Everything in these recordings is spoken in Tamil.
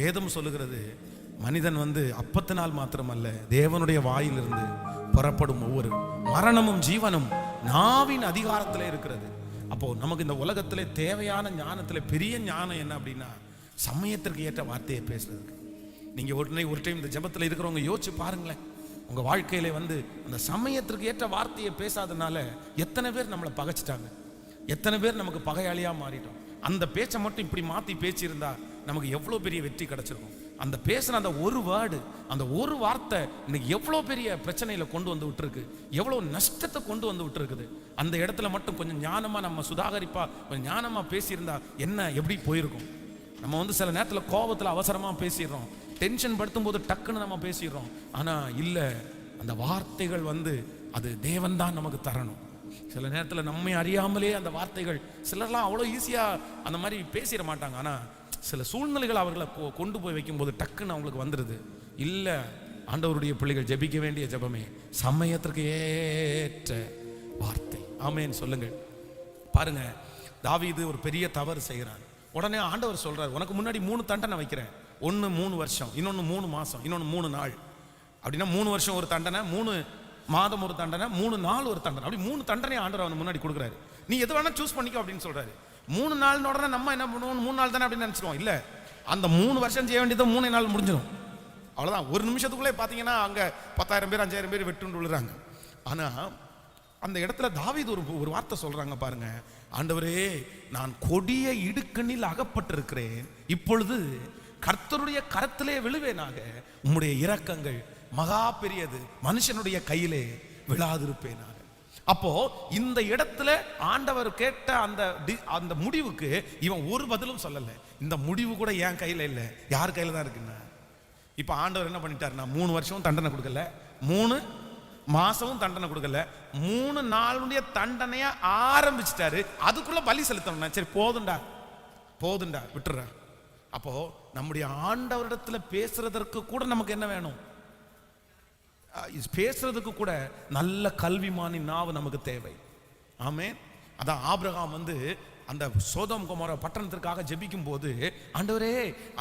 வேதம் சொல்லுகிறது மனிதன் வந்து அப்பத்தினால் மாத்திரமல்ல தேவனுடைய வாயிலிருந்து புறப்படும் ஒவ்வொரு மரணமும் ஜீவனும் நாவின் அதிகாரத்தில் இருக்கிறது. அப்போ நமக்கு இந்த உலகத்தில் தேவையான ஞானத்தில் பெரிய ஞானம் என்ன அப்படின்னா சமயத்திற்கு ஏற்ற வார்த்தையை பேசுறதுக்கு. நீங்கள் உடனே ஒரு டைம் இந்த ஜபத்தில் இருக்கிறவங்க யோசிச்சு பாருங்களேன். உங்கள் வாழ்க்கையில வந்து அந்த சமயத்திற்கு ஏற்ற வார்த்தையை பேசாதனால எத்தனை பேர் நம்மளை பகைச்சிட்டாங்க. எத்தனை பேர் நமக்கு பகையாளியாக மாறிட்டோம். அந்த பேச்சை மட்டும் இப்படி மாற்றி பேச்சிருந்தா நமக்கு எவ்வளோ பெரிய வெற்றி கிடச்சிருக்கும். அந்த பேசுன அந்த ஒரு வேர்டு அந்த ஒரு வார்த்தை இன்னைக்கு எவ்வளோ பெரிய பிரச்சனையில் கொண்டு வந்து விட்டுருக்கு. எவ்வளோ நஷ்டத்தை கொண்டு வந்து விட்டுருக்குது. அந்த இடத்துல மட்டும் கொஞ்சம் ஞானமாக நம்ம சுதாகரிப்பா கொஞ்சம் ஞானமாக பேசியிருந்தா என்ன எப்படி போயிருக்கும்? நம்ம வந்து சில நேரத்தில் கோபத்தில் அவசரமாக பேசிடுறோம். டென்ஷன் படுத்தும் போது டக்குன்னு நம்ம பேசிடுறோம். ஆனால் இல்லை அந்த வார்த்தைகள் வந்து அது தேவன் தான் நமக்கு தரணும். சில நேரத்தில் நம்மை அறியாமலே அந்த வார்த்தைகள் சிலர்லாம் அவ்வளோ ஈஸியாக அந்த மாதிரி பேசிட மாட்டாங்க. ஆனால் சில சூழ்நிலைகள் அவர்களை கொ- கொண்டு போய் வைக்கும்போது டக்குன்னு அவங்களுக்கு வந்துடுது இல்லை ஆண்டவருடைய பிள்ளைகள் ஜெபிக்க வேண்டிய ஜெபமே சமயத்திற்கு ஏற்ற வார்த்தை. ஆமேன்னு சொல்லுங்கள். பாருங்க தாவீது ஒரு பெரிய தவறு செய்கிறான் உடனே ஆண்டவர் சொல்றார் உனக்கு முன்னாடி மூணு தண்டனை வைக்கிறேன். ஒன்று மூணு வருஷம் இன்னொன்று மூணு மாதம் இன்னொன்று மூணு நாள். அப்படின்னா மூணு வருஷம் ஒரு தண்டனை மூணு மாதம் ஒரு தண்டனை மூணு நாள் ஒரு தண்டனை. அப்படி மூணு தண்டனை ஆண்டவர் அவன் முன்னாடி கொடுக்குறாரு. நீ எது வேணால் சூஸ் பண்ணிக்கோ அப்படின்னு சொல்கிறாரு மூணு நாள் உடனே நம்ம என்ன பண்ணுவோம் மூணு நாள் தானே அப்படின்னு நினைச்சிருவோம். இல்லை அந்த மூணு வருஷம் செய்ய வேண்டியது மூணு நாள் முடிஞ்சிடும் அவ்வளோதான் ஒரு நிமிஷத்துக்குள்ளே பார்த்தீங்கன்னா அங்கே பத்தாயிரம் பேர் அஞ்சாயிரம் பேர் வெட்டுண்டு விழுறாங்க. ஆனால் அந்த இடத்துல தாவீது ஒரு ஒரு வார்த்தை சொல்றாங்க பாருங்க. ஆண்டவரே நான் கொடிய இடுக்கண்ணில் அகப்பட்டிருக்கிறேன். இப்பொழுது கர்த்தருடைய கரத்திலே விழுவேனாக. உம்முடைய இரக்கங்கள் மகா பெரியது. மனுஷனுடைய கையிலே விழாதிருப்பேனாக. அப்போ இந்த இடத்துல ஆண்டவர் கேட்ட அந்த டி- அந்த முடிவுக்கு இவன் ஒரு பதிலும் சொல்லலை. இந்த முடிவு கூட என் கையில இல்லை. யார் கையில் தான் இருக்குன்னா? இப்போ ஆண்டவர் என்ன பண்ணிட்டாருன்னா மூணு வருஷமும் தண்டனை கொடுக்கல. மூணு மாசமும் தண்டனை கொடுக்கல. மூணு நாளுடைய தண்டனைய ஆரம்பிச்சிட்டாரு. அதுக்குள்ள பலி செலுத்தணும்னா சரி போதுண்டா போதுண்டா விட்டுறேன் அப்போ நம்முடைய ஆண்டவரிடத்துல பேசுறதற்கு கூட நமக்கு என்ன வேணும்? பேசுறதுக்கு கூட நல்ல கல்விமானி நாவு நமக்கு தேவை. ஆமே அதான் ஆபிரகாம் வந்து அந்த சோதம் குமார பட்டணத்திற்காக ஜெபிக்கும் போது ஆண்டவரே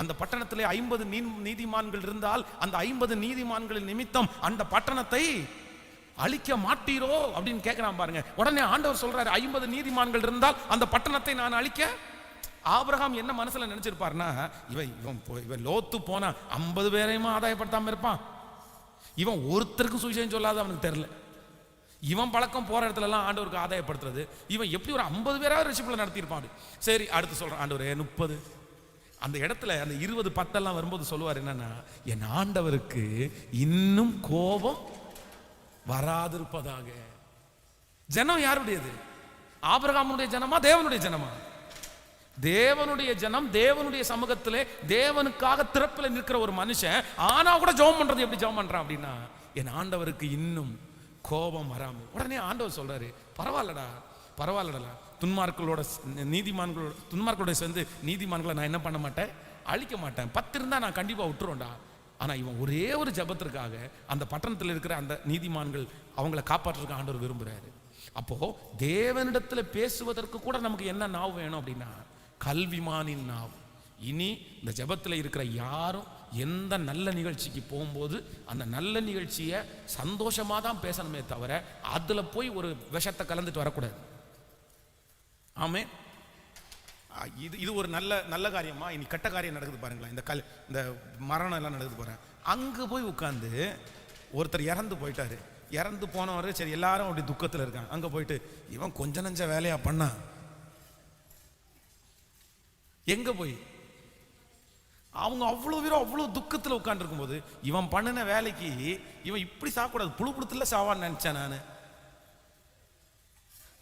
அந்த பட்டணத்திலே ஐம்பது நீதிமான்கள் இருந்தால் அந்த ஐம்பது நீதிமான்களின் நிமித்தம் அந்த பட்டணத்தை அழிக்க மாட்டீரோ? அப்படின்னு கேட்கிறான் பாருங்க. உடனே ஆண்டவர் சொல்றாரு ஐம்பது நீதிமான்கள் இருந்தால் அந்த பட்டணத்தை நான் அழிக்க? ஆபிரகாம் என்ன மனசுல நினைச்சிருப்பாருன்னா இவன் இவன் இவன் லோத்து போனா ஐம்பது பேரையுமா ஆதாயப்படுத்தாம இருப்பான்? இவன் ஒருத்தருக்கும் சுவிசேஷம் சொல்லாத அவனுக்கு தெரியல. இவன் பழக்கம் போற இடத்துல எல்லாம் ஆண்டவருக்கு ஆதாயப்படுத்துறது. இவன் எப்படி ஒரு ஐம்பது பேராவது ரிஷிப்பில் நடத்தியிருப்பான். சரி அடுத்து சொல்றான் ஆண்டவர் முப்பது. அந்த இடத்துல அந்த இருபது பத்தெல்லாம் வரும்போது சொல்லுவார் என்னன்னா என் ஆண்டவருக்கு இன்னும் கோபம் வராதிருப்பதாக. ஜனம் யாருடையது? ஆபரகாமனுடைய ஜனமா தேவனுடைய ஜனமா? தேவனுடைய ஜனம் தேவனுடைய சமூகத்திலே தேவனுக்காக திறப்பில் நிற்கிற ஒரு மனுஷன் ஆனா கூட ஜெபம் பண்றது எப்படி ஜெபம் பண்றான் அப்படின்னா என் ஆண்டவருக்கு இன்னும் கோபம் வராமல். உடனே ஆண்டவர் சொல்றாரு பரவாயில்லடா பரவாயில்லடா. துன்மார்களோட நீதிமான்களோட துன்மார்களோட சேர்ந்து நீதிமான்களை நான் என்ன பண்ண மாட்டேன்? அழிக்க மாட்டேன். பத்து இருந்தா நான் கண்டிப்பா விட்டுருவோம்டா ஆனா இவன் ஒரே ஒரு ஜெபத்திற்காக அந்த பட்டணத்தில் இருக்கிற அந்த நீதிமான்கள் அவங்கள காப்பாற்றுறதுக்கு ஆண்டவர் விரும்புறாரு. அப்போ தேவனிடத்துல பேசுவதற்கு கூட நமக்கு என்ன நாவு வேணும் அப்படின்னா கல்விமானின் நாவு. இனி இந்த ஜெபத்தில் இருக்கிற யாரும் எந்த நல்ல நிகழ்ச்சிக்கு போகும்போது அந்த நல்ல நிகழ்ச்சியை சந்தோஷமாக தான் பேசணுமே தவிர அதில் போய் ஒரு விஷத்தை கலந்துட்டு வரக்கூடாது. ஆமே இது இது ஒரு நல்ல நல்ல காரியமா? இனி கெட்ட காரியம் நடக்குது பாருங்களேன். இந்த கல் இந்த மரணம் எல்லாம் நடக்குது பாருங்க. அங்கே போய் உட்காந்து ஒருத்தர் இறந்து போயிட்டாரு. இறந்து போனவர் சரி எல்லாரும் அப்படி துக்கத்தில் இருக்காங்க. அங்கே போயிட்டு இவன் கொஞ்ச நஞ்ச வேலையாக பண்ணான் எங்க போய்? அவங்க அவ்வளோ பேரும் அவ்வளோ துக்கத்தில் உட்காந்துருக்கும் போது இவன் பண்ணின வேலைக்கு இவன் இப்படி சாப்பிடக்கூடாது புழு புழுத்துல சாவான்னு நினச்சேன் நான்.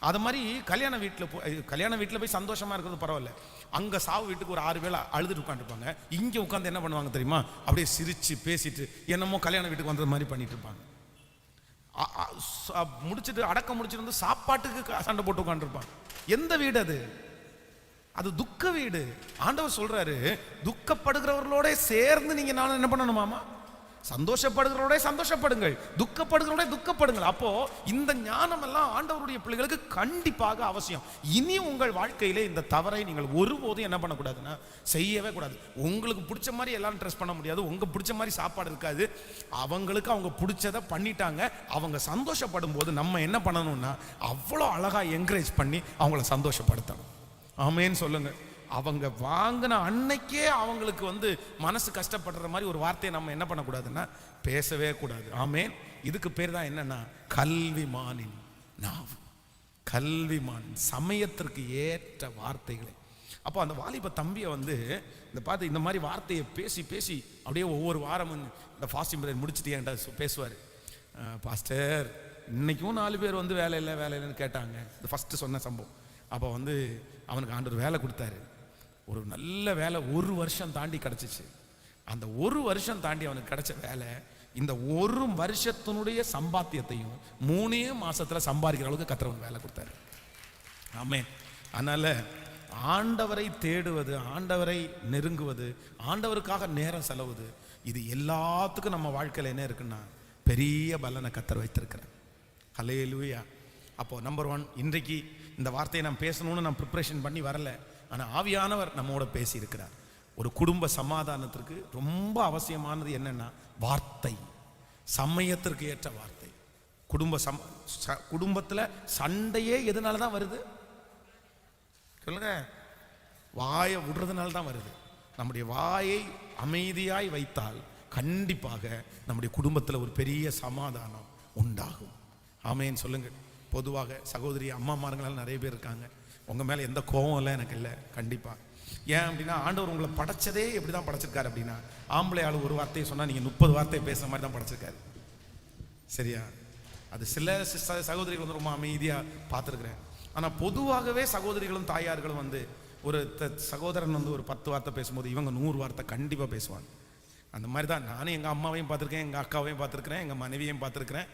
அது மாதிரி கல்யாண வீட்டில் போய் கல்யாண வீட்டில் போய் சந்தோஷமா இருக்கிறது பரவாயில்ல. அங்கே சாவு வீட்டுக்கு ஒரு ஆறு வேளை அழுதுட்டு உட்காந்துருப்பாங்க இங்கே உட்காந்து என்ன பண்ணுவாங்க தெரியுமா? அப்படியே சிரித்து பேசிட்டு என்னமோ கல்யாண வீட்டுக்கு வந்தது மாதிரி பண்ணிட்டு இருப்பாங்க. முடிச்சுட்டு அடக்கம் முடிச்சிட்டு வந்து சாப்பாட்டுக்கு சண்டை போட்டு உட்காந்துருப்பாங்க எந்த வீடு அது? அது துக்க வீடு. ஆண்டவர் சொல்றாரு துக்கப்படுகிறவர்களோட சேர்ந்து நீங்க நானும் என்ன பண்ணணுமாமா சந்தோஷப்படுகிறவரோட சந்தோஷப்படுங்கள். துக்கப்படுகிறவரோட துக்கப்படுங்கள். அப்போ இந்த ஞானம் எல்லாம் ஆண்டவருடைய பிள்ளைகளுக்கு கண்டிப்பாக அவசியம். இனி உங்கள் வாழ்க்கையிலே இந்த தவறை நீங்கள் ஒருபோதும் என்ன பண்ணக்கூடாதுன்னா செய்யவே கூடாது. உங்களுக்கு பிடிச்ச மாதிரி எல்லாம் ட்ரெஸ் பண்ண முடியாது. உங்க பிடிச்ச மாதிரி சாப்பாடு இருக்காது. அவங்களுக்கு அவங்க பிடிச்சதை பண்ணிட்டாங்க. அவங்க சந்தோஷப்படும் போது நம்ம என்ன பண்ணணும்னா அவ்வளோ அழகா என்கரேஜ் பண்ணி அவங்கள சந்தோஷப்படுத்தணும். ஆமேன்னு சொல்லுங்க. அவங்க வாங்கின அன்னைக்கே அவங்களுக்கு வந்து மனசு கஷ்டப்படுற மாதிரி ஒரு வார்த்தையை நம்ம என்ன பண்ணக்கூடாதுன்னா பேசவே கூடாது. ஆமேன். இதுக்கு பேர் தான் என்னன்னா கல்விமானின் நாவு. கல்விமான் சமயத்திற்கு ஏற்ற வார்த்தைகளை. அப்போ அந்த வாலிப தம்பியை வந்து இந்த பார்த்து இந்த மாதிரி வார்த்தையை பேசி பேசி அப்படியே ஒவ்வொரு வாரமும் இந்த ஃபாஸ்டிங் பிரேயர் முடிச்சுட்டு என்கிட்ட பேசுவார். பாஸ்டர் இன்றைக்கும் நாலு பேர் வந்து வேலை இல்லை வேலை இல்லைன்னு கேட்டாங்க. இந்த ஃபஸ்ட்டு சொன்ன சம்பவம். அப்போ வந்து அவனுக்கு ஆண்டவர் வேலை கொடுத்தாரு. ஒரு நல்ல வேலை ஒரு வருஷம் தாண்டி கிடச்சிச்சு. அந்த ஒரு வருஷம் தாண்டி அவனுக்கு கிடைச்ச வேலை இந்த ஒரு வருஷத்தினுடைய சம்பாத்தியத்தையும் மூணே மாசத்துல சம்பாதிக்கிற அளவுக்கு கத்துறவங்க வேலை கொடுத்தாரு. ஆமே அதனால ஆண்டவரை தேடுவது ஆண்டவரை நெருங்குவது ஆண்டவருக்காக நேரம் செலவுது இது எல்லாத்துக்கும் நம்ம வாழ்க்கையில் என்ன இருக்குன்னா பெரிய பலனை கத்தர் வைத்திருக்கிறேன் ஹலே லூயா அப்போ நம்பர் ஒன் இன்றைக்கு இந்த வார்த்தையை நான் பேசணும்னு நான் ப்ரிப்ரேஷன் பண்ணி வரல. ஆனால் ஆவியானவர் நம்மோட பேசியிருக்கிறார். ஒரு குடும்ப சமாதானத்திற்கு ரொம்ப அவசியமானது என்னென்னா வார்த்தை. சமயத்திற்கு ஏற்ற வார்த்தை. குடும்ப சம ச- குடும்பத்துல சண்டையே எதனால தான் வருது? சொல்லுங்க. வாயை விடுறதுனால தான் வருது. நம்முடைய வாயை அமைதியாய் வைத்தால் கண்டிப்பாக நம்முடைய குடும்பத்தில் ஒரு பெரிய சமாதானம் உண்டாகும். ஆமேன்னு சொல்லுங்கள் பொதுவாக சகோதரி அம்மாமாருங்களால் நிறைய பேர் இருக்காங்க. உங்கள் மேலே எந்த கோவம் இல்லை எனக்கு இல்லை. கண்டிப்பாக ஏன் அப்படின்னா ஆண்டவர் உங்களை படைச்சதே எப்படி தான் படைச்சிருக்காரு அப்படின்னா ஆம்பளை ஆள் ஒரு வார்த்தையை சொன்னால் நீங்கள் முப்பது வார்த்தையை பேசுகிற மாதிரி தான் படைச்சிருக்காரு. சரியா? அது சில சகோதரிகள் வந்து ரொம்ப அமைதியாக பார்த்துருக்குறேன். ஆனால் பொதுவாகவே சகோதரிகளும் தாயார்களும் வந்து ஒரு த- சகோதரன் வந்து ஒரு பத்து வார்த்தை பேசும்போது இவங்க நூறு வார்த்தை கண்டிப்பாக பேசுவாங்க. அந்த மாதிரி தான் நானும் எங்கள் அம்மாவையும் பார்த்துருக்கேன் எங்கள் அக்காவையும் பார்த்துருக்குறேன் எங்கள் மனைவியையும் பார்த்துருக்குறேன்.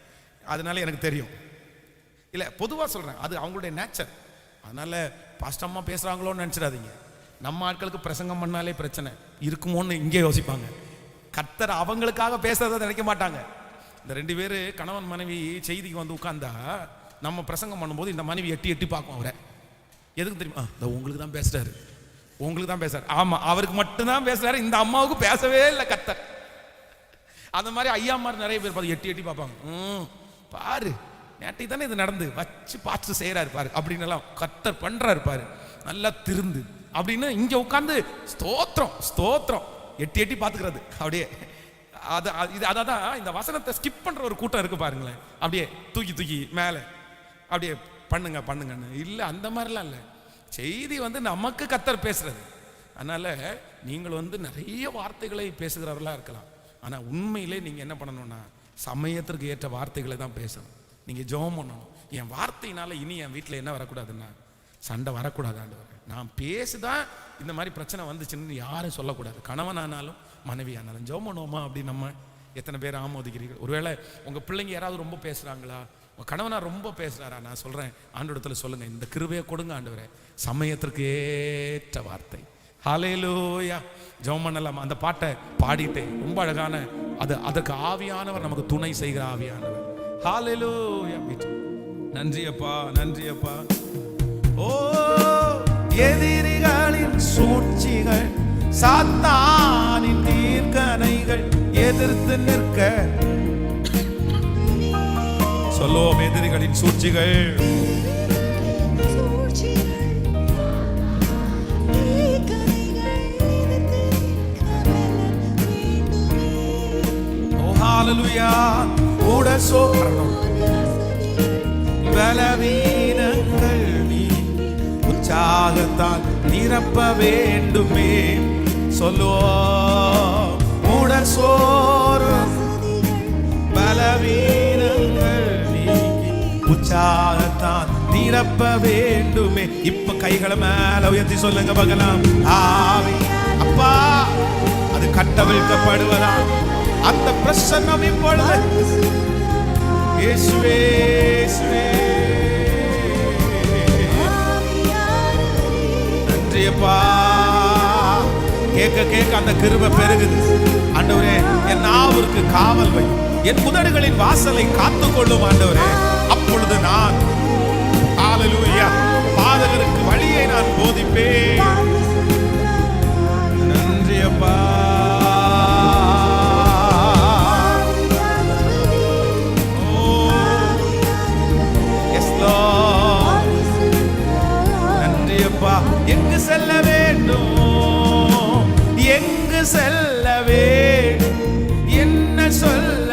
அதனால எனக்கு தெரியும். இல்லை பொதுவாக சொல்கிறேன் அது அவங்களுடைய நேச்சர் அதனால பாஸ்ட் அம்மா பேசுகிறாங்களோன்னு நினச்சிடாதீங்க. நம்ம ஆட்களுக்கு பிரசங்கம் பண்ணாலே பிரச்சனை. இருக்குமோன்னு இங்கே யோசிப்பாங்க. கத்தர் அவங்களுக்காக பேசுறதை நினைக்க மாட்டாங்க. இந்த ரெண்டு பேர் கணவன் மனைவி செய்திக்கு வந்து உட்கார்ந்தா நம்ம பிரசங்கம் பண்ணும்போது இந்த மனைவி எட்டி எட்டி பார்க்கும் அவரை. எதுக்கு தெரியுமா? இந்த உங்களுக்கு தான் பேசுறாரு. உங்களுக்கு தான் பேசுறாரு. ஆமா அவருக்கு மட்டும்தான் பேசுறாரு. இந்த அம்மாவுக்கு பேசவே இல்லை கத்தர் அந்த மாதிரி ஐயா மாதிரி நிறைய பேர் பார்த்து எட்டி எட்டி பார்ப்பாங்க. ம் பாரு நேற்றைக்கு தானே இது நடந்து? வச்சு பார்த்து செய்கிறா பாரு. அப்படின்னு எல்லாம் கத்தர் பண்றாரு பாரு. நல்லா திருந்து. அப்படின்னு இங்கே உட்காந்து ஸ்தோத்திரம் ஸ்தோத்திரம். எட்டி எட்டி பார்த்துக்கிறது. அப்படியே அது அது- இது அதான் இந்த வசனத்தை ஸ்கிப் பண்ணுற ஒரு கூட்டம் இருக்கு பாருங்களேன். அப்படியே தூக்கி தூக்கி மேலே. அப்படியே பண்ணுங்க பண்ணுங்கன்னு. இல்லை அந்த மாதிரிலாம் இல்லை. செய்தி வந்து நமக்கு கத்தர் பேசுறது. அதனால் நீங்கள் வந்து நிறைய வார்த்தைகளை பேசுகிறவர்களா இருக்கலாம். ஆனால் உண்மையிலே நீங்கள் என்ன பண்ணணும்னா சமயத்திற்கு ஏற்ற வார்த்தைகளை தான் பேசணும். நீங்க ஜெபம் பண்ணணும். என் வார்த்தையினால இனி என் வீட்டில் என்ன வரக்கூடாதுன்னா சண்டை வரக்கூடாது ஆண்டவரே. நான் பேசுதான் இந்த மாதிரி பிரச்சனை வந்துச்சுன்னு யாரும் சொல்லக்கூடாது. கணவனானாலும் மனைவி ஆனாலும் ஜெபம் பண்ணுவோமா? அப்படின்னு நம்ம எத்தனை பேர் ஆமோதிக்கிறீர்கள். ஒருவேளை உங்கள் பிள்ளைங்க யாராவது ரொம்ப பேசுகிறாங்களா உங்கள் கணவனா ரொம்ப பேசுகிறாரா நான் சொல்கிறேன் ஆண்டோடத்தில் சொல்லுங்கள் இந்த கிருபையை கொடுங்க ஆண்டவரே. சமயத்திற்கு ஏற்ற வார்த்தை. ஹalleluya. ஜெபம் பண்ணலாமா? அந்த பாட்டை பாடிட்டு ரொம்ப அழகான அது அதற்கு ஆவியானவர் நமக்கு துணை செய்கிற ஆவியானவர். ஹalleluya நன்றி அப்பா நன்றி அப்பா. ஓ எதிரிகளின் சூழ்ச்சிகள் சாத்தானின் தீர்க்கணைகள் எதிர்த்து நிற்க. சொல்லுவோம் எதிரிகளின் சூழ்ச்சிகள். ஹalleluya கூட சோகரணம் பலவீனங்கள் நீ உற்சாகத்தால் நிரப்ப வேண்டுமே. சொல்லுவோம் கூட சோறும் பலவீனங்கள் நீங்கி உற்சாகத்தால் நிரப்ப வேண்டுமே. இப்ப கைகளை மேல உயர்த்தி சொல்லுங்க பார்க்கலாம் ஆவி. அப்பா அது கட்டவிழ்க்கப்படுவதா அந்த பிரசன்னம் இப்பொழுது. இயேசுவே இயேசுவே. நன்றி கேட்க கேட்க அந்த கிருபை பெருகுது. ஆண்டவரே என் நாவிற்கு காவல் வை. என் புதடுகளின் வாசலை காத்துக்கொள்ளும் ஆண்டவரே. அப்பொழுது நான் ஹalleluya பாதகருக்கு வழியை நான் போதிப்பேன். நன்றியப்பா. வேண்டும் எங்கு செல்ல வேண்டும்? என்ன சொல்ல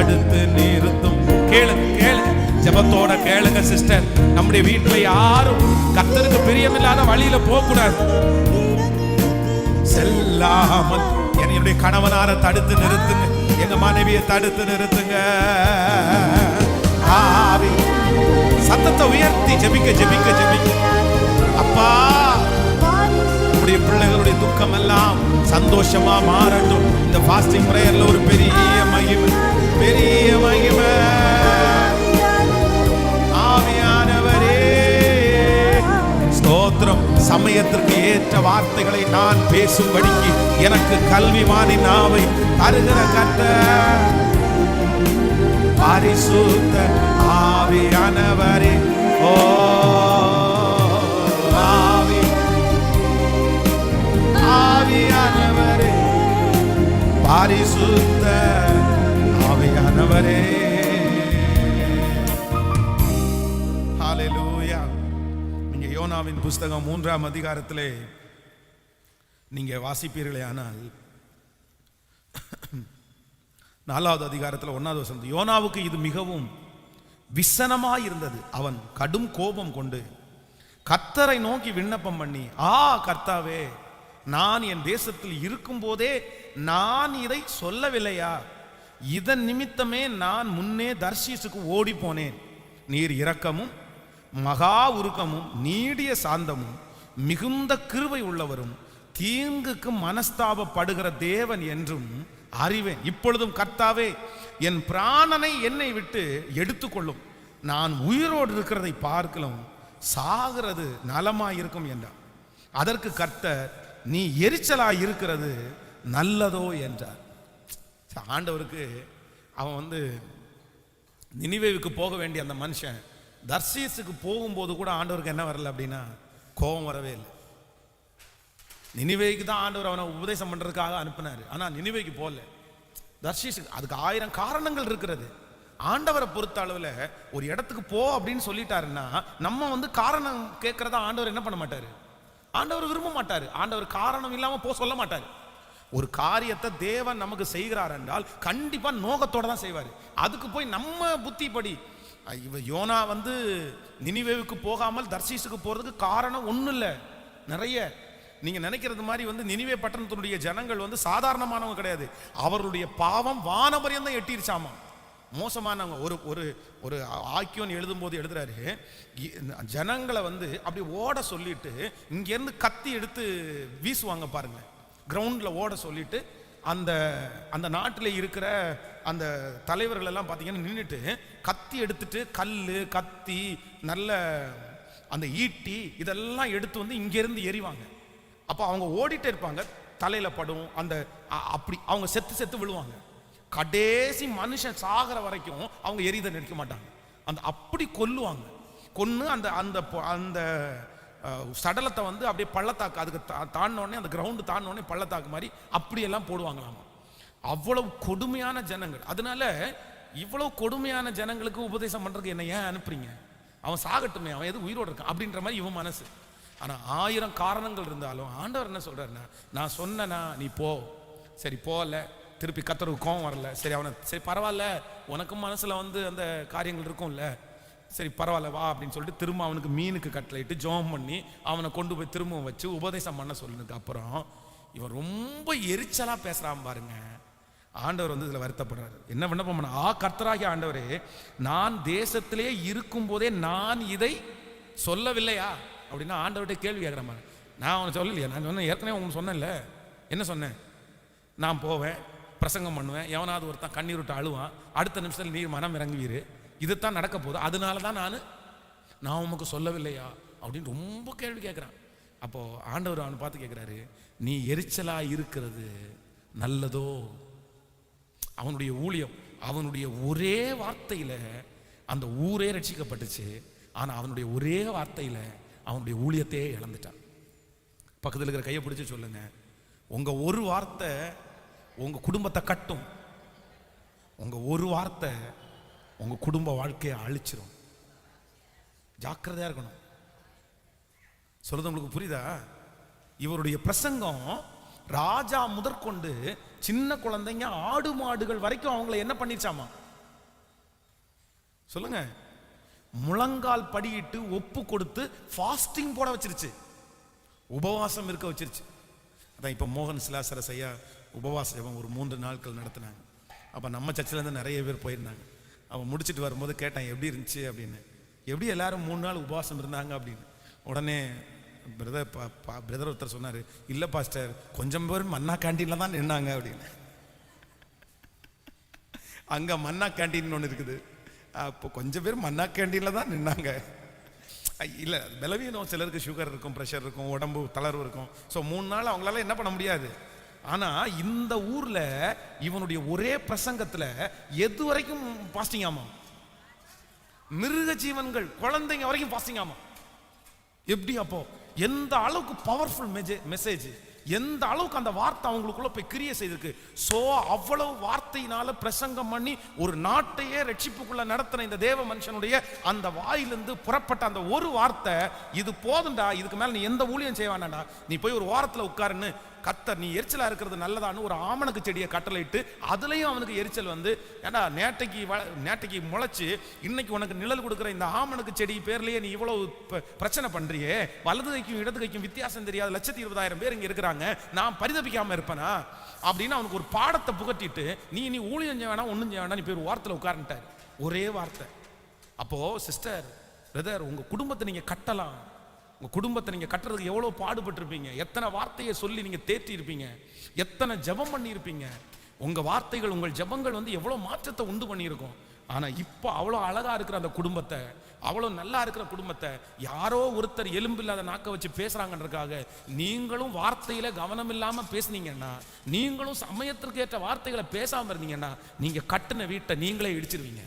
தடுத்து நிறுத்தும். கேளுங்க கேளுங்க ஜெபத்தோட கேளுங்க சிஸ்டர். நம்முடைய வீட்டில் யாரும் கத்தருக்கு பிரியமில்லாத வழியில போக கூடாது செல்லாமல் என்னுடைய கணவனார தடுத்து நிறுத்துங்க. எங்க மனைவியை தடுத்து நிறுத்துங்க. ஆவி. சத்தத்தை உயர்த்தி ஜெபிக்க ஜெபிக்க ஜெபிக்க. அப்பா உடைய பிள்ளைகளுடைய துக்கம் எல்லாம் சந்தோஷமா மாறட்டும். இந்த ஃபாஸ்டிங் பிரேயர்ல ஒரு பெரிய மகிமை. பெரிய மகிமை. ஆவியானவரே. ஸ்தோத்திரம். சமயத்திற்கு ஏற்ற வார்த்தைகளை நான் பேசும்படிக்கு எனக்கு கல்விமானி நாவை தருகிற கத்த பரிசுத்த ஆவியானவரே. ஓ ஆவி. ஆவியானவரே. பரிசுத்த ஆனவரே ஹalleluya. நீங்க யோனாவின் புஸ்தகம் மூன்றாம் அதிகாரத்திலே நீங்க வாசிப்பீர்களே ஆனால் நாலாவது அதிகாரத்தில் ஒன்னாவது வசனம் யோனாவுக்கு இது மிகவும் விசனமாய் இருந்தது. அவன் கடும் கோபம் கொண்டு கர்த்தரை நோக்கி விண்ணப்பம் பண்ணி ஆ கர்த்தாவே நான் என் தேசத்தில் இருக்கும்போதே நான் இதை சொல்லவில்லையா? இதன் நிமித்தமே நான் முன்னே தர்ஷீசுக்கு ஓடி போனேன் நீர் இரக்கமும் மகா உருக்கமும் நீடிய சாந்தமும் மிகுந்த கிருவை உள்ளவரும் தீங்குக்கு மனஸ்தாபப்படுகிற தேவன் என்றும் அறிவேன். இப்பொழுதும் கர்த்தாவே என் பிராணனை என்னை விட்டு எடுத்துக்கொள்ளும். நான் உயிரோடு இருக்கிறதை பார்க்கலாம் சாகிறது நலமாயிருக்கும் என்றார். அதற்கு கர்த்தர் நீ எரிச்சலாய் இருக்கிறது நல்லதோ என்றார். ஆண்டவருக்கு அவன் வந்து நினிவேவுக்கு போக வேண்டிய அந்த மனுஷன் தர்சீஸுக்கு போகும்போது கூட ஆண்டவருக்கு என்ன வரல அப்படின்னா கோபம் வரவே இல்லை. நினிவேக்கு தான் ஆண்டவர் அவனை உபதேசம் பண்ணுறதுக்காக அனுப்பினார். ஆனால் நினிவேக்கு போகல. தர்ஷீஸுக்கு அதுக்கு ஆயிரம் காரணங்கள் இருக்கிறது. ஆண்டவரை பொறுத்த அளவில் ஒரு இடத்துக்கு போ அப்படின்னு சொல்லிட்டாருன்னா நம்ம வந்து காரணம் கேட்குறதா ஆண்டவர் என்ன பண்ண மாட்டார்? ஆண்டவர் விரும்ப மாட்டார். ஆண்டவர் காரணம் இல்லாமல் போ சொல்ல மாட்டார். ஒரு காரியத்தை தேவன் நமக்கு செய்கிறார் என்றால் கண்டிப்பாக நோகத்தோட தான் செய்வார். அதுக்கு போய் நம்ம புத்திப்படி இவ யோனா வந்து நினிவேவுக்கு போகாமல் தர்சீஸுக்கு போகிறதுக்கு காரணம் ஒன்றும் இல்லை. நிறைய. நீங்கள் நினைக்கிறது மாதிரி வந்து நினிவே பட்டணத்தினுடைய ஜனங்கள் வந்து சாதாரணமானவங்க கிடையாது. அவருடைய பாவம் வானபரியம் தான் எட்டிருச்சாமா மோசமானவங்க. ஒரு ஒரு ஒரு ஆக்கியோன்னு எழுதும்போது எழுதுறாரு ஜனங்களை வந்து அப்படி ஓட சொல்லிட்டு இங்கேருந்து கத்தி எடுத்து வீசுவாங்க பாருங்கள் கிரவுண்டில் ஓட சொல்லிட்டு அந்த அந்த நாட்டில் இருக்கிற அந்த தலைவர்கள் எல்லாம் பார்த்தீங்கன்னா நின்றுட்டு கத்தி எடுத்துட்டு கல் கத்தி நல்ல அந்த ஈட்டி இதெல்லாம் எடுத்து வந்து இங்கேருந்து எறிவாங்க. அப்போ அவங்க ஓடிட்டே இருப்பாங்க. தலையில் படும் அந்த அ- அப்படி அவங்க செத்து செத்து விழுவாங்க. கடைசி மனுஷன் சாகிற வரைக்கும் அவங்க எரிதை நிற்க மாட்டாங்க. அந்த அப்படி கொல்லுவாங்க. கொன்று அந்த அந்த அந்த சடலத்தை வந்து அப்படியே பள்ளத்தாக்கு அதுக்கு தா- உடனே அந்த கிரவுண்டு தாண்டின பள்ளத்தாக்கு மாதிரி அப்படியெல்லாம் போடுவாங்களாமா. அவ்வளவு கொடுமையான ஜனங்கள். அதனால இவ்வளவு கொடுமையான ஜனங்களுக்கு உபதேசம் பண்ணுறதுக்கு என்ன ஏன் அனுப்புறீங்க? அவன் சாகட்டுமே அவன் எது உயிரோடு இருக்கான்? அப்படின்ற மாதிரி இவன் மனசு. ஆனால் ஆயிரம் காரணங்கள் இருந்தாலும் ஆண்டவர் என்ன சொல்கிறாருன்னா நான் சொன்னனா நீ போ. சரி போகல. திருப்பி கத்தருக்கு கோவம் வரல. சரி அவனை சரி பரவாயில்ல. உனக்கும் மனசில் வந்து அந்த காரியங்கள் இருக்கும்ல. சரி பரவாயில்ல வா அப்படின்னு சொல்லிட்டு திரும்ப அவனுக்கு மீனுக்கு கட்டளையிட்டு ஜோம் பண்ணி அவனை கொண்டு போய் திரும்பவும் வச்சு உபதேசம் பண்ண சொல்லுனதுக்கு அப்புறம் இவன் ரொம்ப எரிச்சலாக பேசுகிறான் பாருங்க. ஆண்டவர் வந்து இதில் வருத்தப்படுறாரு. என்ன விண்ணப்பம் பண்ண? ஆ கர்த்தராகிய ஆண்டவரே நான் தேசத்திலே இருக்கும்போதே நான் இதை சொல்லவில்லையா? அப்படின்னா ஆண்டவர்கிட்ட கேள்வி கேட்குற மாதிரி நான் அவனை சொல்லலையா நான் சொன்னேன் ஏற்கனவே உங்களுக்கு சொன்னேன்ல. என்ன சொன்னேன்? நான் போவேன் பிரசங்கம் பண்ணுவேன் எவனாவது ஒருத்தன் கண்ணீர் விட்டு அழுவான் அடுத்த நிமிஷத்தில் நீர் மனம் இறங்குவீர். இதுதான் நடக்க போகுது. அதனால தான் நான் நான் உமக்கு சொல்லவில்லையா? அப்படின்னு ரொம்ப கேள்வி கேட்குறான் அப்போது ஆண்டவர் அவனை பார்த்து கேட்குறாரு நீ எரிச்சலாக இருக்கிறது நல்லதோ? அவனுடைய ஊழியம் அவனுடைய ஒரே வார்த்தையில் அந்த ஊரே ரட்சிக்கப்பட்டுச்சு. ஆனால் அவனுடைய ஒரே வார்த்தையில் அவனுடைய ஊழியத்தையே இழந்துட்டான். பக்கத்தில் இருக்கிற கையை பிடிச்சி சொல்லுங்க. உங்கள் ஒரு வார்த்தை உங்கள் குடும்பத்தை கட்டும். உங்கள் ஒரு வார்த்தை உங்கள் குடும்ப வாழ்க்கையை அழிச்சிரும். ஜாக்கிரதையாக இருக்கணும். சொல்றது உங்களுக்கு புரியுதா? இவருடைய பிரசங்கம் ராஜா முதற்கொண்டு சின்ன குழந்தைங்க ஆடு மாடுகள் வரைக்கும் அவங்கள என்ன பண்ணிச்சாமா? சொல்லுங்க. முழங்கால் படியிட்டு ஒப்பு கொடுத்து ஃபாஸ்டிங் போட வச்சிருச்சு. உபவாசம் இருக்க வச்சிருச்சு. அதான் இப்போ மோகன் சிலாசரசையா உபவாச ஜெபம் ஒரு மூன்று நாட்கள் நடத்தினாங்க. அப்போ நம்ம சர்ச்சிலேருந்து நிறைய பேர் போயிருந்தாங்க. அவன் முடிச்சுட்டு வரும்போது கேட்டான் எப்படி இருந்துச்சு? அப்படின்னு. எப்படி எல்லாரும் மூணு நாள் உபவாசம் இருந்தாங்க? அப்படின்னு. உடனே பிரதர் பிரதர் ஒருத்தர் சொன்னார் இல்லை பாஸ்டர் கொஞ்சம் பேர் மன்னா கேண்டீனில் தான் நின்னாங்க அப்படின்னு. அங்கே மன்னா கேண்டீன் ஒன்று இருக்குது. அப்போ கொஞ்சம் பேர் மன்னா கேண்டீனில் தான் நின்னாங்க. இல்லை பலவீனம். சிலருக்கு சுகர் இருக்கும் ப்ரெஷர் இருக்கும் உடம்பு தளர்வு இருக்கும். ஸோ மூணு நாள் அவங்களால என்ன பண்ண முடியாது? ஆனால் இந்த ஊரில் இவனுடைய ஒரே பிரசங்கத்தில் எது வரைக்கும் பாஸ்டிங் ஆமா? மிருக ஜீவன்கள் குழந்தைங்க வரைக்கும் பாஸ்டிங் ஆமா? எப்படி அப்போ? எந்த அளவுக்கு பவர்ஃபுல் மெசேஜ் எந்த அளவுக்கு அந்த வார்த்தை அவங்களுக்குள்ள போய் கிரிய செய்திருக்கு? சோ அவ்வளவு வார்த்தையினால பிரசங்கம் பண்ணி ஒரு நாட்டையே ரட்சிப்புக்குள்ள நடத்தின இந்த தேவ மனுஷனுடைய அந்த வாயிலிருந்து புறப்பட்ட அந்த ஒரு வார்த்தை இது போதும்டா இதுக்கு மேல நீ எந்த ஊழியம் செய்ய வேண்டாம்டா நீ போய் ஒரு வாரத்துல உட்காருன்னு கத்தர் நீ எரிச்சலா இருக்கிறது நல்லதான்னு ஒரு ஆமணக்கு செடியை கட்டளையிட்டு அதுலயும் அவனுக்கு எரிச்சல் வந்து ஏன்னா நேட்டைக்கு வ- நேட்டைக்கு முளைச்சு இன்னைக்கு உனக்கு நிழல் கொடுக்குற இந்த ஆமணக்கு செடி பேர்லயே நீ இவ்வளவு பிரச்சனை பண்றியே? வலது கைக்கும் இடது கைக்கும் வித்தியாசம் தெரியாத லட்சத்தி இருபதாயிரம் பேர் இங்க இருக்கிறாங்க. நான் பரிதபிக்காம இருப்பேனா? அப்படின்னு அவனுக்கு ஒரு பாடத்தை புகட்டிட்டு நீ நீ ஊழியம் செய்ய வேணாம் ஒன்றும் செய்ய வேணாம் நீ போய் ஒரு வாரத்தில் உட்கார்ந்துட்டார். ஒரே வார்த்தை. அப்போ சிஸ்டர் பிரதர் உங்க குடும்பத்தை நீங்க கட்டலாம். உங்கள் குடும்பத்தை நீங்கள் கட்டுறதுக்கு எவ்வளோ பாடுபட்டிருப்பீங்க? எத்தனை வார்த்தையை சொல்லி நீங்கள் தேற்றி இருப்பீங்க எத்தனை ஜெபம் பண்ணியிருப்பீங்க? உங்கள் வார்த்தைகள் உங்கள் ஜெபங்கள் வந்து எவ்வளோ மாற்றத்தை உண்டு பண்ணியிருக்கோம். ஆனால் இப்போ அவ்வளோ அழகாக இருக்கிற அந்த குடும்பத்தை அவ்வளோ நல்லா இருக்கிற குடும்பத்தை யாரோ ஒருத்தர் எலும்பு இல்லாத நாக்க வச்சு பேசுகிறாங்கன்றக்காக நீங்களும் வார்த்தையில் கவனம் இல்லாமல் பேசுனீங்கன்னா நீங்களும் சமயத்திற்கு ஏற்ற வார்த்தைகளை பேசாமல் இருந்தீங்கன்னா நீங்கள் கட்டின வீட்டை நீங்களே இடிச்சிருவீங்க.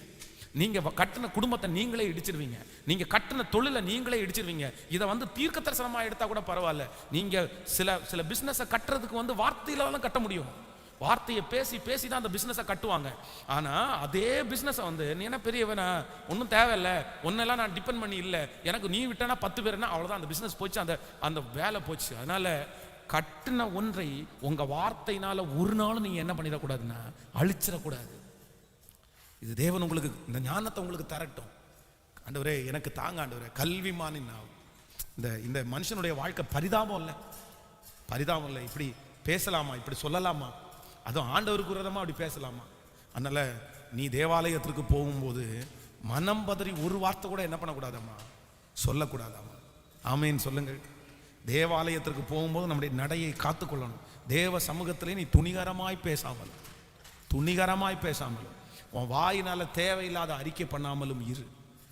நீங்கள் கட்டின குடும்பத்தை நீங்களே இடிச்சிருவீங்க. நீங்கள் கட்டின தொழிலை நீங்களே இடிச்சிருவீங்க. இதை வந்து தீர்க்க தரிசனமாக எடுத்தால் கூட பரவாயில்ல. நீங்கள் சில சில பிஸ்னஸை கட்டுறதுக்கு வந்து வார்த்தையில தான் கட்ட முடியும். வார்த்தையை பேசி பேசி தான் அந்த பிஸ்னஸை கட்டுவாங்க. ஆனால் அதே பிஸ்னஸை வந்து நீ என்ன பெரியவனா? ஒன்றும் தேவையில்ல. ஒன்னெல்லாம் நான் டிபெண்ட் பண்ணி இல்லை. எனக்கு நீ விட்டனா பத்து பேர்னா அவ்வளோதான் அந்த பிஸ்னஸ் போச்சு. அந்த அந்த வேலை போச்சு. அதனால் கட்டின ஒன்றை உங்கள் வார்த்தையினால் ஒரு நாளும் நீங்கள் என்ன பண்ணிடக்கூடாதுன்னா அழிச்சிடக்கூடாது. இது தேவன் உங்களுக்கு இந்த ஞானத்தை உங்களுக்கு தரட்டும். ஆண்டவரே எனக்கு தாங்க ஆண்டவரே கல்விமானின் நாவு. இந்த இந்த மனுஷனுடைய வாழ்க்கை பரிதாபம் இல்லை. பரிதாபம் இல்லை. இப்படி பேசலாமா? இப்படி சொல்லலாமா? அதுவும் ஆண்டவருக்கு விரதமாக அப்படி பேசலாமா? அதனால நீ தேவாலயத்திற்கு போகும்போது மனம் பதறி ஒரு வார்த்தை கூட என்ன பண்ணக்கூடாதாம்மா? சொல்லக்கூடாதாம்மா. ஆமேன்னு சொல்லுங்கள். தேவாலயத்திற்கு போகும்போது நம்முடைய நடையை காத்துக்கொள்ளணும். தேவ சமூகத்திலே நீ துணிகரமாய் பேசாமல் துணிகரமாய் பேசாமல் உன் வாயினால் தேவையில்லாத அறிக்கை பண்ணாமலும் இரு.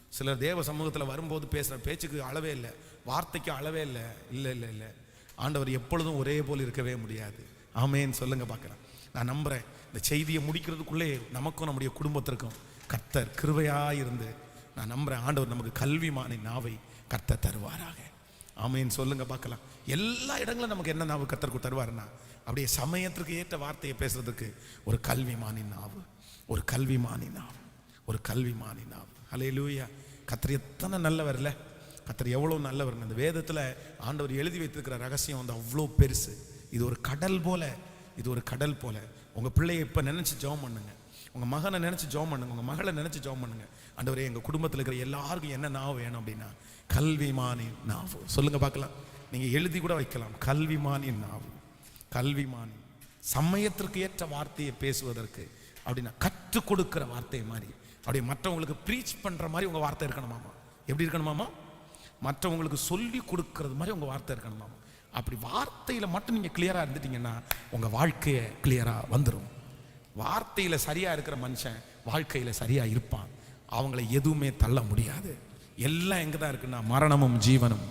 சிலர் தேவ சமூகத்தில் வரும்போது பேசுகிற பேச்சுக்கு அளவே இல்லை. வார்த்தைக்கு அளவே இல்லை. இல்லை இல்லை இல்லை. ஆண்டவர் எப்பொழுதும் ஒரே போல் இருக்கவே முடியாது. ஆமேன்னு சொல்லுங்க பார்க்குறேன் நான் நம்புகிறேன் இந்த செய்தியை முடிக்கிறதுக்குள்ளே நமக்கும் நம்முடைய குடும்பத்திற்கும் கர்த்தர் கிருவையாக இருந்து நான் நம்புகிறேன் ஆண்டவர் நமக்கு கல்விமானை நாவை கர்த்தர் தருவாராக. ஆமேன்னு சொல்லுங்க பார்க்கலாம். எல்லா இடங்களும் நமக்கு என்ன நாவு கத்தருக்கு தருவாருன்னா அப்படியே சமயத்திற்கு ஏற்ற வார்த்தையை பேசுறதுக்கு ஒரு கல்விமானின் நாவு. ஒரு கல்விமானின் நாவு ஒரு கல்விமானின் நாவு ஹalleluya கத்திரி எத்தனை நல்லவர்ல இல்ல? கத்தர் எவ்வளவு நல்லவர். இந்த வேதத்தில் ஆண்டவர் எழுதி வைத்திருக்கிற ரகசியம் வந்து அவ்வளோ பெருசு. இது ஒரு கடல் போல. இது ஒரு கடல் போல. உங்கள் பிள்ளையை இப்போ நினச்சி ஜெபம் பண்ணுங்க. உங்கள் மகனை நினச்சி ஜெபம் பண்ணுங்க. உங்கள் மகளை நினச்சி ஜெபம் பண்ணுங்க. ஆண்டவரே எங்கள் குடும்பத்தில் இருக்கிற எல்லாருக்கும் என்ன நாவு வேணும் அப்படின்னா கல்விமானி நாவு. சொல்லுங்க பார்க்கலாம். நீங்கள் எழுதி கூட வைக்கலாம். கல்விமானி நாவு. கல்விமானி சமயத்திற்கு ஏற்ற வார்த்தையை பேசுவதற்கு அப்படின்னா கற்றுக் கொடுக்குற வார்த்தை மாதிரி. அப்படியே மற்றவங்களுக்கு ப்ரீச் பண்ணுற மாதிரி உங்கள் வார்த்தை இருக்கணுமாமா எப்படி இருக்கணுமாமா மற்றவங்களுக்கு சொல்லி கொடுக்கறது மாதிரி உங்கள் வார்த்தை இருக்கணுமாமா அப்படி வார்த்தையில் மட்டும் நீங்கள் கிளியராக இருந்துட்டீங்கன்னா உங்கள் வாழ்க்கையை கிளியராக வந்துடும் வார்த்தையில் சரியாக இருக்கிற மனுஷன் வாழ்க்கையில் சரியாக இருப்பான். அவங்கள எதுவுமே தள்ள முடியாது. எல்லாம் எங்கே தான் இருக்குன்னா மரணமும் ஜீவனும்.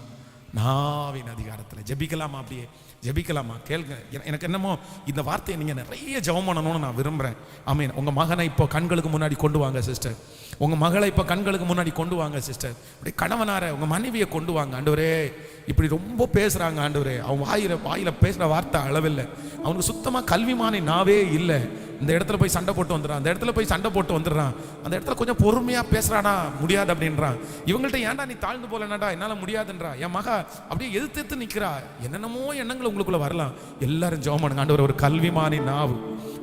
நாவின் அதிகாரத்தில். ஜெபிக்கலாமா அப்படியே? ஜெபிக்கலாமா? கேளுங்க. எனக்கு என்னமோ இந்த வார்த்தையை நீங்கள் நிறைய ஜெபம் பண்ணணும்னு நான் விரும்புகிறேன் ஆமீன். உங்கள் மகனை இப்போ கண்களுக்கு முன்னாடி கொண்டு வாங்க சிஸ்டர். உங்கள் மகளை இப்போ கண்களுக்கு முன்னாடி கொண்டு வாங்க சிஸ்டர். அப்படி கணவனார உங்கள் மனைவியை கொண்டு வாங்க ஆண்டவரே. இப்படி ரொம்ப பேசுகிறாங்க ஆண்டவரே. அவன் வாயில் வாயில் பேசுகிற வார்த்தை அளவில்லை. அவனுக்கு சுத்தமாக கல்விமானி நாவே இல்லை. இந்த இடத்துல போய் சண்டை போட்டு வந்துடுறான். அந்த இடத்துல போய் சண்டை போட்டு வந்துடுறான். அந்த இடத்துல கொஞ்சம் பொறுமையாக பேசுகிறானா முடியாது அப்படின்றான். இவங்கள்ட்ட ஏன்டா நீ தாழ்ந்து போலனாடா என்னால் முடியாதுன்றா. என் மகா அப்படியே எதிர்த்து எதிர்த்து நிற்கிறா என்னென்னமோ எண்ணங்கள் உங்களுக்குள்ளே வரலாம். எல்லாரும் ஜோம் பண்ணுங்க. ஆண்டவர் ஒரு கல்விமானி நாவு.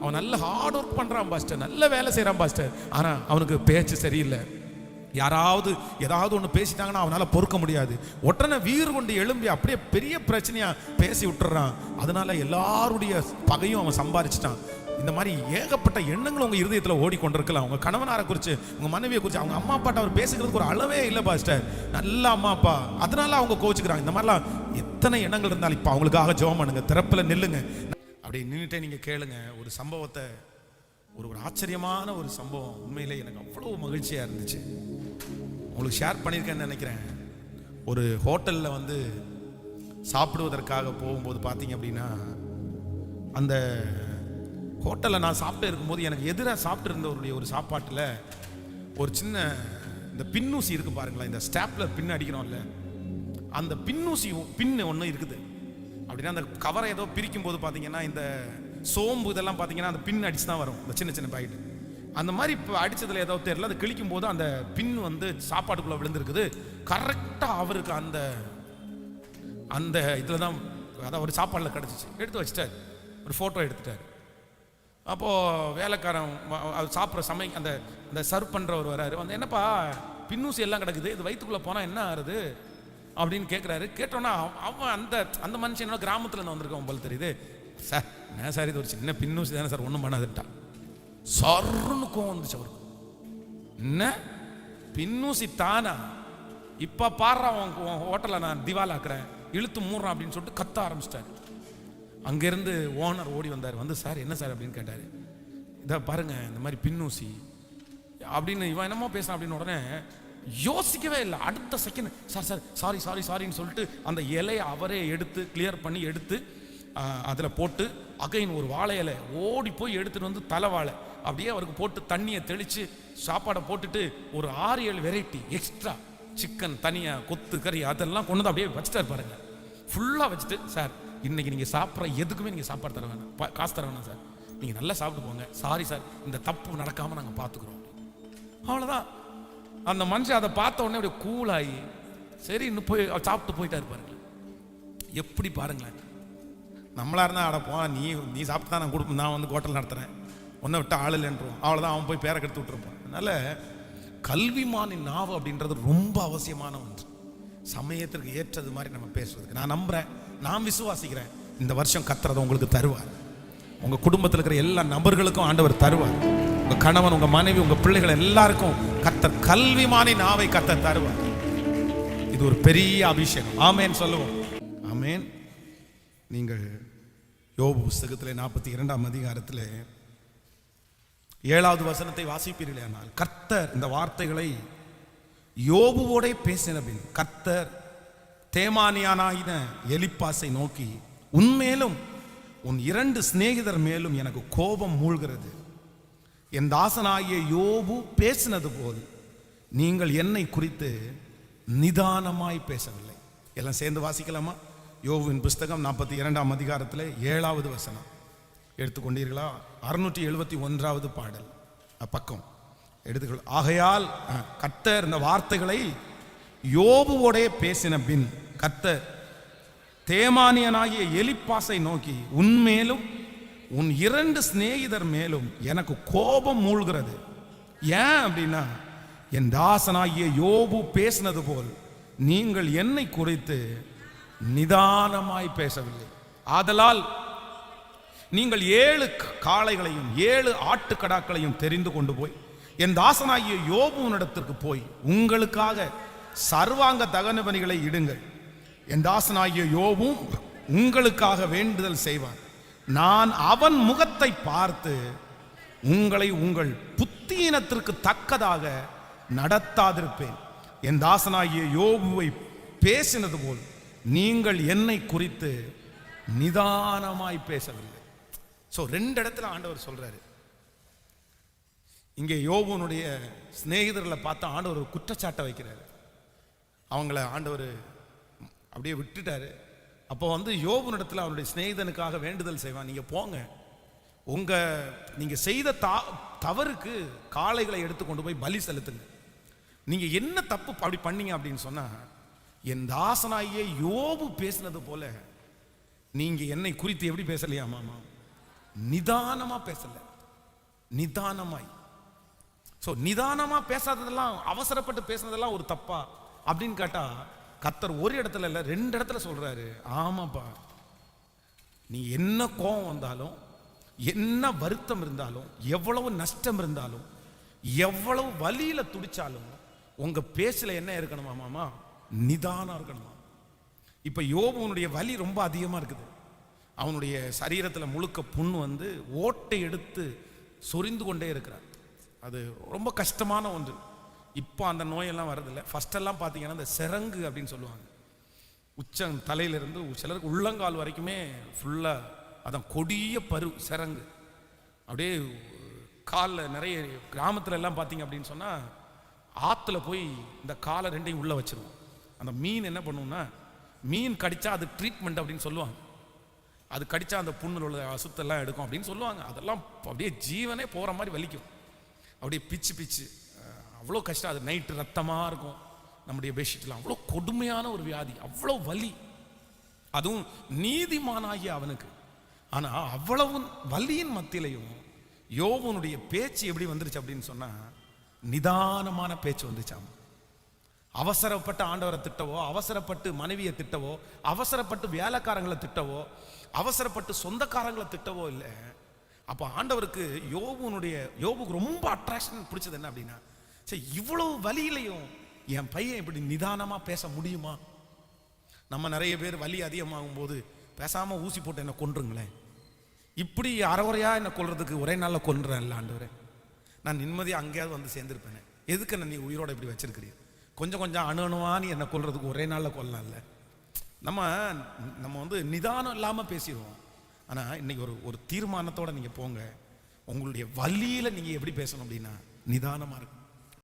அவன் நல்ல ஹார்ட் ஒர்க் பண்ணுறான் பாஸ்டர் நல்ல வேலை செய்கிறான் பாஸ்டர் ஆனால் அவனுக்கு பேச்சு சரியில்லை. யாராவது ஏதாவது ஒன்று பேசிட்டாங்கன்னா அவனால் பொறுக்க முடியாது. உடனே வீர் கொண்டு எழும்பி அப்படியே பெரிய பிரச்சனையாக பேசி விட்டுறான். அதனால எல்லாருடைய பகையும் அவன் சம்பாரிச்சிட்டான். இந்த மாதிரி ஏகப்பட்ட எண்ணங்கள் உங்கள் இருதயத்தில் ஓடிக்கொண்டிருக்கலாம் உங்கள் கணவனாரை குறித்து உங்கள் மனைவியை குறித்து அவங்க அம்மா அப்பாட்ட அவர் பேசுகிறதுக்கு ஒரு அளவே இல்லை பாஸ்டர். நல்ல அம்மா அப்பா. அதனால அவங்க கோச்சுக்கிறாங்க இந்த மாதிரிலாம் எத்தனை எண்ணங்கள் இருந்தாலும் இப்போ அவங்களுக்காக ஜெபம் பண்ணுங்க. திறப்பில் நில்லுங்க. அப்படி நின்றுட்டே நீங்கள் கேளுங்க. ஒரு சம்பவத்தை ஒரு ஒரு ஆச்சரியமான ஒரு சம்பவம் உண்மையிலே எனக்கு அவ்வளோ மகிழ்ச்சியாக இருந்துச்சு. உங்களுக்கு ஷேர் பண்ணியிருக்கேன்னு நினைக்கிறேன். ஒரு ஹோட்டலில் வந்து சாப்பிடுவதற்காக போகும்போது பார்த்தீங்க அப்படின்னா அந்த ஹோட்டலில் நான் சாப்பிட்டு இருக்கும்போது எனக்கு எதிராக சாப்பிட்டு இருந்தவருடைய ஒரு சாப்பாட்டில் ஒரு சின்ன இந்த பின்னூசி இருக்குது பாருங்களேன் இந்த ஸ்டாப்லர் பின் அடிக்கிறோம்ல அந்த பின்னூசி பின்னு ஒன்று இருக்குது. அப்படின்னா அந்த கவரை ஏதோ பிரிக்கும் போது பார்த்தீங்கன்னா இந்த சோம்பு இதெல்லாம் பார்த்தீங்கன்னா அந்த பின் அடிச்சு தான் வரும் இந்த சின்ன சின்ன பாக்கெட் அந்த மாதிரி இப்போ அடித்ததில் ஏதோ தெரியல அது கிழிக்கும் போது அந்த பின் வந்து சாப்பாட்டுக்குள்ளே விழுந்துருக்குது. கரெக்டாக அவருக்கு அந்த அந்த இதில் தான் அதான் ஒரு சாப்பாடில் கிடச்சிச்சு. எடுத்து வச்சுட்டார். ஒரு ஃபோட்டோ எடுத்துட்டார். அப்போது வேலைக்காரன் அது சாப்பிட்ற சமை அந்த அந்த சர்வ் பண்ணுறவர் வராரு. வந்து என்னப்பா பின்னூசி எல்லாம் கிடக்குது இது வயிற்றுக்குள்ளே போனால் என்ன ஆகுது அப்படின்னு கேட்குறாரு கேட்டோன்னா அவன் அந்த அந்த மனுஷன் என்னோட கிராமத்தில் இருந்து வந்திருக்கான் போல் தெரியுது. சார் என்ன சார் இது ஒரு சின்ன பின்னூசி தானே சார் ஒன்றும் பண்ணாதுட்டான் சர்ன்னு கோவம் வந்துச்சு அவருக்கு. என்ன? பின்னூசி தானா? இப்போ பாடுறா உன் உன் ஹோட்டலை நான் திவாலாக்குறேன் இழுத்து மூடுறான் அப்படின்னு சொல்லிட்டு கத்த ஆரம்பிச்சிட்டாரு. அங்கேருந்து ஓனர் ஓடி வந்தார். வந்து சார் என்ன சார்? அப்படின்னு கேட்டார். இதை பாருங்கள் இந்த மாதிரி பின்னூசி. அப்படின்னு இவன் என்னமோ பேசுறான் அப்படின்னு உடனே யோசிக்கவே இல்லை. அடுத்த second sir sir sorry sorry சாரின்னு சொல்லிட்டு அந்த இலையை அவரே எடுத்து கிளியர் பண்ணி எடுத்து அதில் போட்டு அகைன் ஒரு வாழை இலை ஓடி போய் எடுத்துகிட்டு வந்து தலை வாழை அப்படியே அவருக்கு போட்டு தண்ணியை தெளித்து சாப்பாடை போட்டுட்டு ஒரு ஆறு ஏழு வெரைட்டி எக்ஸ்ட்ரா சிக்கன் தனியாக கொத்து கறி அதெல்லாம் கொண்டு வந்து அப்படியே வச்சுட்டாரு பாருங்க. ஃபுல்லாக வச்சுட்டு சார் இன்னைக்கு நீங்கள் சாப்பிட்ற எதுக்குமே நீங்கள் சாப்பாடு தர வேணாம். பா- காசு தர வேணாம் சார். நீங்கள் நல்லா சாப்பிட்டு போங்க. சாரி சார் இந்த தப்பு நடக்காமல் நாங்கள் பார்த்துக்குறோம் அவ்வளோதான் அந்த மனுஷன் அதை பார்த்த உடனே அப்படியே கூலாகி சரி இன்னும் போய் அவர் சாப்பிட்டு போயிட்டாரு பாருங்க. எப்படி பாருங்களேன். நம்மளா இருந்தால் அட நீ நீ சாப்பிட்டு தான் நான் கொடுப்போம் நான் வந்து ஹோட்டல் நடத்துகிறேன் உன்னை விட்டு ஆள் இல்லைன்றோம். அவ்வளோதான் அவன் போய் பேரை கெடுத்து விட்டுருப்பான். அதனால கல்விமானின் நாவு அப்படின்றது ரொம்ப அவசியமான ஒன்று. சமயத்திற்கு ஏற்றது மாதிரி நம்ம பேசுறதுக்கு. நான் நம்புகிறேன் நான் விசுவாசிக்கிறேன். இந்த வருஷம் கத்துறதை உங்களுக்கு தருவார். உங்கள் குடும்பத்தில் இருக்கிற எல்லா நபர்களுக்கும் ஆண்டவர் தருவார். உங்கள் கணவன் உங்கள் மனைவி உங்கள் பிள்ளைகள் எல்லாருக்கும் கத்தர் கல்விமானி நாவை கத்த தருவார். இது ஒரு பெரிய அபிஷேகம். ஆமேன் சொல்லுவோம். ஆமேன். நீங்கள் யோபு புஸ்தகத்தில் நாற்பத்தி இரண்டாம் அதிகாரத்தில் ஏழாவது வசனத்தை வாசிப்பீர்களே ஆனால் கர்த்தர் இந்த வார்த்தைகளை யோபுவோடே பேசின பின் கர்த்தர் தேமானியானாயின எலிப்பாசை நோக்கி உன்மேலும் உன் இரண்டு சிநேகிதர் மேலும் எனக்கு கோபம் மூழ்கிறது. என் தாசனாகிய யோபு பேசினது போல் நீங்கள் என்னை குறித்து நிதானமாய் பேசவில்லை. எல்லாம் சேர்ந்து வாசிக்கலாமா? யோவின் புஸ்தகம் நாற்பத்தி இரண்டாம் அதிகாரத்தில் ஏழாவது வசனம். எடுத்துக்கொண்டீர்களா அறுநூற்றி எழுபத்தி ஒன்றாவது பாடல். பக்கம். எடுத்துக்கொள் ஆகையால் கட்ட இருந்த இந்த வார்த்தைகளை யோபுவோடே பேசின பின் கத்த தேமானியனாகிய எலிப்பாசை நோக்கி உன்மேலும் உன் இரண்டு சிநேகிதர் மேலும் எனக்கு கோபம் மூழ்கிறது. ஏன் அப்படின்னா என் தாசனாகிய யோபு பேசினது போல் நீங்கள் என்னை குறித்து நிதானமாய் பேசவில்லை. ஆதலால் நீங்கள் ஏழு காளைகளையும் ஏழு ஆட்டுக்கடாக்களையும் தெரிந்து கொண்டு போய் என் தாசனாகிய யோபுவனிடத்திற்கு போய் உங்களுக்காக சர்வாங்க தகன பணிகளை இடுங்கள். என் தாசனாகிய யோவும் உங்களுக்காக வேண்டுதல் செய்வான் நான் அவன் முகத்தை பார்த்து உங்களை உங்கள் புத்தீனத்திற்கு தக்கதாக நடத்தாதிருப்பேன். என் தாசனாகிய யோபுவை பேசினது போல் நீங்கள் என்னை குறித்து நிதானமாய் பேசவில்லை. ஸோ ரெண்டு இடத்துல ஆண்டவர் சொல்றாரு. இங்கே யோபுனுடைய சிநேகிதர்களை பார்த்தா ஆண்டவர் குற்றச்சாட்டை வைக்கிறாரு. அவங்கள ஆண்டவர் அப்படியே விட்டுட்டாரு. அப்போ வந்து யோபுனிடத்தில் அவருடைய சிநேகிதனுக்காக வேண்டுதல் செய்வான். நீங்கள் போங்க. உங்கள் நீங்கள் செய்த தா தவறுக்கு காளைகளை எடுத்து கொண்டு போய் பலி செலுத்துங்க. நீங்கள் என்ன தப்பு அப்படி பண்ணீங்க அப்படின்னு சொன்னால் என் தாசனாயே யோபு பேசினது போல நீங்கள் என்னை குறித்து எப்படி பேசலையா மாமா? நிதானமாக பேசலை. நிதானமாய். ஸோ நிதானமாக பேசாததெல்லாம் அவசரப்பட்டு பேசுனதெல்லாம் ஒரு தப்பா? அப்படின்னு கேட்டால் கத்தர் ஒரு இடத்துல இல்லை ரெண்டு இடத்துல சொல்றாரு. ஆமாப்பா. நீ என்ன கோபம் வந்தாலும் என்ன வருத்தம் இருந்தாலும் எவ்வளவு நஷ்டம் இருந்தாலும் எவ்வளவு வலியில துடிச்சாலும் உங்கள் பேச்சில் என்ன இருக்கணுமா மாமா? நிதானம் இருக்கணுமா? இப்போ யோபுனுடைய வலி ரொம்ப அதிகமாக இருக்குது. அவனுடைய சரீரத்தில் முழுக்க புண்ணு வந்து ஓட்டை எடுத்து சொரிந்து கொண்டே இருக்கிறார். அது ரொம்ப கஷ்டமான ஒன்று. இப்போ அந்த நோயெல்லாம் வரதில்லை ஃபஸ்ட்டெல்லாம் பார்த்தீங்கன்னா இந்த சிரங்கு அப்படின்னு சொல்லுவாங்க. உச்சம் தலையிலிருந்து சிலருக்கு உள்ளங்கால் வரைக்குமே ஃபுல்லாக அதான் கொடிய பரு சிரங்கு. அப்படியே காலில் நிறைய கிராமத்துல எல்லாம் பார்த்தீங்க அப்படின்னு சொன்னால் ஆற்றுல போய் இந்த காலை ரெண்டையும் உள்ளே வச்சுருவோம். அந்த மீன் என்ன பண்ணுவோம்னா மீன் கடித்தா அது ட்ரீட்மெண்ட் அப்படின்னு சொல்லுவாங்க. அது கடித்தா அந்த புண்ணில் உள்ள அசுத்தெல்லாம் எடுக்கும் அப்படின்னு சொல்லுவாங்க. அதெல்லாம் அப்படியே ஜீவனே போகிற மாதிரி வலிக்கும். அப்படியே பிச்சு பிச்சு. அவ்வளோ கஷ்டம். அது நைட்டு ரத்தமாக இருக்கும். நம்முடைய பெட்ஷீட்லாம் அவ்வளோ கொடுமையான ஒரு வியாதி அவ்வளோ வலி. அதுவும் நீதிமானாகிய அவனுக்கு. ஆனால் அவ்வளவு வலியின் மத்தியிலையும் யோவனுடைய பேச்சு எப்படி வந்துருச்சு அப்படின்னு சொன்னால் நிதானமான பேச்சு வந்துச்சாம். அவசரப்பட்டு ஆண்டவரை திட்டவோ அவசரப்பட்டு மனைவியை திட்டவோ அவசரப்பட்டு வேலைக்காரங்களை திட்டவோ அவசரப்பட்டு சொந்தக்காரங்களை திட்டவோ இல்லை. அப்போ ஆண்டவருக்கு யோபுனுடைய யோபுக்கு ரொம்ப அட்ராக்ஷன் பிடிச்சது என்ன அப்படின்னா சரி இவ்வளவு வலியிலையும் என் பையன் இப்படி நிதானமாக பேச முடியுமா? நம்ம நிறைய பேர் வலி அதிகமாகும் போது பேசாமல் ஊசி போட்டு என்னை கொன்றுங்களேன். இப்படி அறகுறையா என்னை கொல்றதுக்கு ஒரே நாளில் கொல்றேன் ஆண்டவரே. நான் நிம்மதியாக அங்கேயாவது வந்து சேர்ந்துருப்பேன். எதுக்கு என்ன நீ உயிரோட இப்படி வச்சிருக்கிறீ? கொஞ்சம் கொஞ்சம் அணு அணுவா நீ என்னை கொல்றதுக்கு ஒரே நாளில் கொல்லலாம்ல. நம்ம நம்ம வந்து நிதானம் இல்லாமல் பேசிடுவோம். ஆனால் இன்னைக்கு ஒரு ஒரு தீர்மானத்தோடு நீங்கள் போங்க. உங்களுடைய வழியில் நீங்கள் எப்படி பேசணும் அப்படின்னா நிதானமாக இருக்கும்